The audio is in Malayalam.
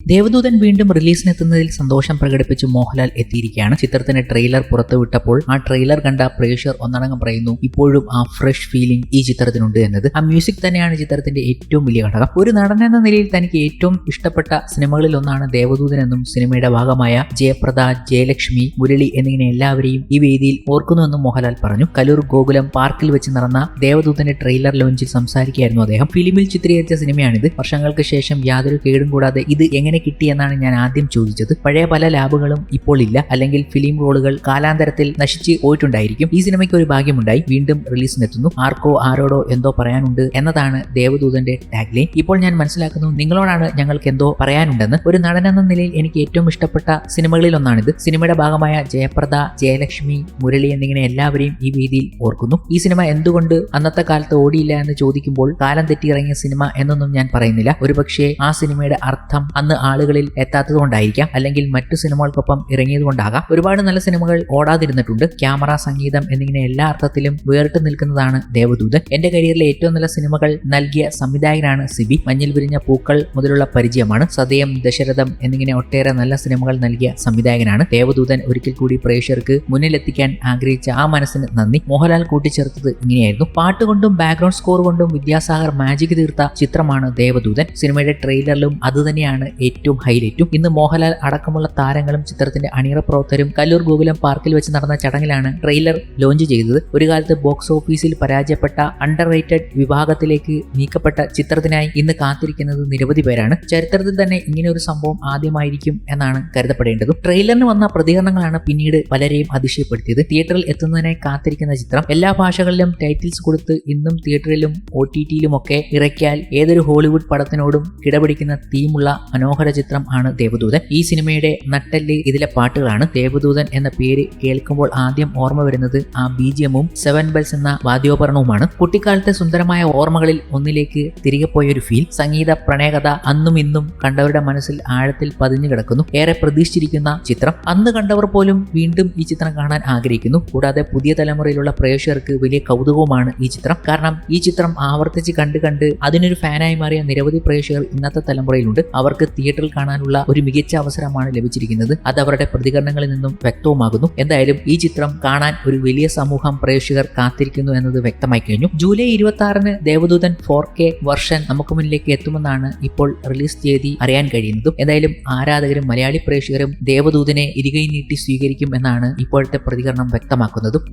ദേവദൂതൻ വീണ്ടും റിലീസിനെത്തുന്നതിൽ സന്തോഷം പ്രകടിപ്പിച്ച് മോഹൻലാൽ എത്തിയിരിക്കുകയാണ്. ചിത്രത്തിന്റെ ട്രെയിലർ പുറത്തുവിട്ടപ്പോൾ ആ ട്രെയിലർ കണ്ട പ്രേക്ഷർ ഒന്നടങ്കം പറയുന്നു ഇപ്പോഴും ആ ഫ്രഷ് ഫീലിംഗ് ഈ ചിത്രത്തിനുണ്ട് എന്നത്. ആ മ്യൂസിക് തന്നെയാണ് ചിത്രത്തിന്റെ ഏറ്റവും വലിയ ഘടകം. ഒരു നടൻ എന്ന നിലയിൽ തനിക്ക് ഏറ്റവും ഇഷ്ടപ്പെട്ട സിനിമകളിൽ ഒന്നാണ് ദേവദൂതൻ എന്നും സിനിമയുടെ ഭാഗമായ ജയപ്രദ ജയലക്ഷ്മി മുരളി എന്നിങ്ങനെ എല്ലാവരെയും ഈ വേദിയിൽ ഓർക്കുന്നുവെന്നും മോഹൻലാൽ പറഞ്ഞു. കലൂർ ഗോകുലം പാർക്കിൽ വെച്ച് നടന്ന ദേവദൂതന്റെ ട്രെയിലർ ലോഞ്ചിൽ സംസാരിക്കുകയായിരുന്നു അദ്ദേഹം. ഫിലിമിൽ ചിത്രീകരിച്ച സിനിമയാണിത്. വർഷങ്ങൾക്ക് ശേഷം യാതൊരു കേടും കൂടാതെ ഇത് കിട്ടിയെന്നാണ് ഞാൻ ആദ്യം ചോദിച്ചത്. പഴയ പല ലാബുകളും ഇപ്പോൾ ഇല്ല. അല്ലെങ്കിൽ ഫിലിം റോളുകൾ കാലാന്തരത്തിൽ നശിച്ച് പോയിട്ടുണ്ടായിരിക്കും. ഈ സിനിമയ്ക്ക് ഒരു ഭാഗ്യമുണ്ടായി. വീണ്ടും റിലീസിനെത്തുന്നു. ആർക്കോ ആരോടോ എന്തോ പറയാനുണ്ട് എന്നതാണ് ദേവദൂതന്റെ ടാഗ്ലൈൻ ഇപ്പോൾ ഞാൻ മനസ്സിലാക്കുന്നു നിങ്ങളോടാണ് ഞങ്ങൾക്ക് എന്തോ പറയാനുണ്ടെന്ന്. ഒരു നടൻ എന്ന നിലയിൽ എനിക്ക് ഏറ്റവും ഇഷ്ടപ്പെട്ട സിനിമകളിൽ ഒന്നാണിത്. സിനിമയുടെ ഭാഗമായ ജയപ്രദ ജയലക്ഷ്മി മുരളി എന്നിങ്ങനെ എല്ലാവരെയും ഈ വീതിയിൽ ഓർക്കുന്നു. ഈ സിനിമ എന്തുകൊണ്ട് അന്നത്തെ കാലത്ത് ഓടിയില്ല എന്ന് ചോദിക്കുമ്പോൾ കാലം തെറ്റി ഇറങ്ങിയ സിനിമ എന്നൊന്നും ഞാൻ പറയുന്നില്ല. ഒരുപക്ഷെ ആ സിനിമയുടെ അർത്ഥം അന്ന് ആളുകളിൽ എത്താത്തതുകൊണ്ടായിരിക്കാം അല്ലെങ്കിൽ മറ്റു സിനിമകൾക്കൊപ്പം ഇറങ്ങിയതുകൊണ്ടാകാം ഒരുപാട് നല്ല സിനിമകൾ ഓടാതിരുന്നിട്ടുണ്ട്. ക്യാമറ സംഗീതം എന്നിങ്ങനെ എല്ലാ അർത്ഥത്തിലും വേറിട്ട് നിൽക്കുന്നതാണ് ദേവദൂത് എന്റെ കരിയറിലെ ഏറ്റവും നല്ല സിനിമകൾ നൽകിയ സംവിധായകനാണ് സിബി. മഞ്ഞിൽ വിരിഞ്ഞ പൂക്കൾ മുതലുള്ള പരിചയമാണ്. സതയം ദശരഥം എന്നിങ്ങനെ ഒട്ടേറെ നല്ല സിനിമകൾ നൽകിയ സംവിധായകനാണ് ദേവദൂതൻ. ഒരിക്കൽ കൂടി പ്രേക്ഷകർക്ക് മുന്നിലെത്തിക്കാൻ ആഗ്രഹിച്ച ആ മനസ്സിന് നന്ദി. മോഹൻലാൽ കൂട്ടിച്ചേർത്തത് ഇങ്ങനെയായിരുന്നു. പാട്ടുകൊണ്ടും ബാക്ക്ഗ്രൗണ്ട് സ്കോർ കൊണ്ടും വിദ്യാസാഗർ മാജിക് തീർത്ത ചിത്രമാണ് ദേവദൂതൻ. സിനിമയുടെ ട്രെയിലറിലും അതുതന്നെയാണ് ഏറ്റവും ഹൈലൈറ്റും. ഇന്ന് മോഹൻലാൽ അടക്കമുള്ള താരങ്ങളും ചിത്രത്തിന്റെ അണിയറ പ്രവർത്തകരും കല്ലൂർ ഗോകുലം പാർക്കിൽ വെച്ച് നടന്ന ചടങ്ങിലാണ് ട്രെയിലർ ലോഞ്ച് ചെയ്തത്. ഒരു കാലത്ത് ബോക്സ് ഓഫീസിൽ പരാജയപ്പെട്ട അണ്ടർ റേറ്റഡ് വിഭാഗത്തിലേക്ക് നീക്കപ്പെട്ട ചിത്രത്തിനായി ഇന്ന് കാത്തിരിക്കുന്നത് നിരവധി പേരാണ്. ചരിത്രത്തിൽ തന്നെ ഇങ്ങനെ ഒരു സംഭവം ആദ്യമായിരിക്കും എന്നാണ് കരുതപ്പെടേണ്ടത്. ട്രെയിലറിന് വന്ന പ്രതികരണങ്ങളാണ് പിന്നീട് പലരെയും അതിശയപ്പെടുത്തിയത്. തിയേറ്ററിൽ എത്തുന്നതിനായി കാത്തിരിക്കുന്ന ചിത്രം എല്ലാ ഭാഷകളിലും ടൈറ്റിൽസ് കൊടുത്ത് ഇന്നും തിയേറ്ററിലും ഒ ടി ടിയിലും ഒക്കെ ഇറക്കിയാൽ ഏതൊരു ഹോളിവുഡ് പടത്തിനോടും കിടപിടിക്കുന്ന തീമുള്ള മനോഹര ചിത്രം ആണ് ദേവദൂതൻ. ഈ സിനിമയുടെ നട്ടല്ലി ഇതിലെ പാട്ടുകളാണ്. ദേവദൂതൻ എന്ന പേര് കേൾക്കുമ്പോൾ ആദ്യം ഓർമ്മ വരുന്നത് ആ ബീജിയമും സെവൻ ബെൽസ് എന്ന വാദ്യോപകരണവുമാണ്. കുട്ടിക്കാലത്തെ സുന്ദരമായ ഓർമ്മകളിൽ ഒന്നിലേക്ക് തിരികെ പോയൊരു ഫീൽ. സംഗീത പ്രണയകഥ അന്നും ഇന്നും കണ്ടവരുടെ മനസ്സിൽ ആഴത്തിൽ പതിഞ്ഞു കിടക്കുന്നു. ഏറെ പ്രതീക്ഷിച്ചിരിക്കുന്ന ചിത്രം. അന്ന് കണ്ടവർ പോലും വീണ്ടും ഈ ചിത്രം കാണാൻ ആഗ്രഹിക്കുന്നു. കൂടാതെ പുതിയ തലമുറയിലുള്ള പ്രേക്ഷകർക്ക് വലിയ കൗതുകവുമാണ് ഈ ചിത്രം. കാരണം ഈ ചിത്രം ആവർത്തിച്ച് കണ്ട് കണ്ട് അതിനൊരു ഫാനായി മാറിയ നിരവധി പ്രേക്ഷകർ ഇന്നത്തെ തലമുറയിലുണ്ട്. അവർക്ക് തിയേറ്ററിൽ കാണാനുള്ള ഒരു മികച്ച അവസരമാണ് ലഭിച്ചിരിക്കുന്നത്. അത് അവരുടെ പ്രതികരണങ്ങളിൽ നിന്നും വ്യക്തവുമാകുന്നു. എന്തായാലും ഈ ചിത്രം കാണാൻ ഒരു വലിയ സമൂഹം പ്രേക്ഷകർ കാത്തിരിക്കുന്നു എന്നത് വ്യക്തമായി കഴിഞ്ഞു. ജൂലൈ ഇരുപത്തി ആറിന് ദേവദൂതൻ ഫോർ കെ വർഷൻ നമുക്ക് മുന്നിലേക്ക് എത്തുമെന്നാണ് ഇപ്പോൾ റിലീസ് തീയതി അറിയാൻ കഴിയുന്നതും. എന്തായാലും ആരാധകരും മലയാളി പ്രേക്ഷകരും ദേവദൂതനെ ഇരുകൈ നീട്ടി സ്വീകരിക്കും എന്നാണ് ഇപ്പോഴത്തെ പ്രതികരണം വ്യക്തമാക്കുന്നതും.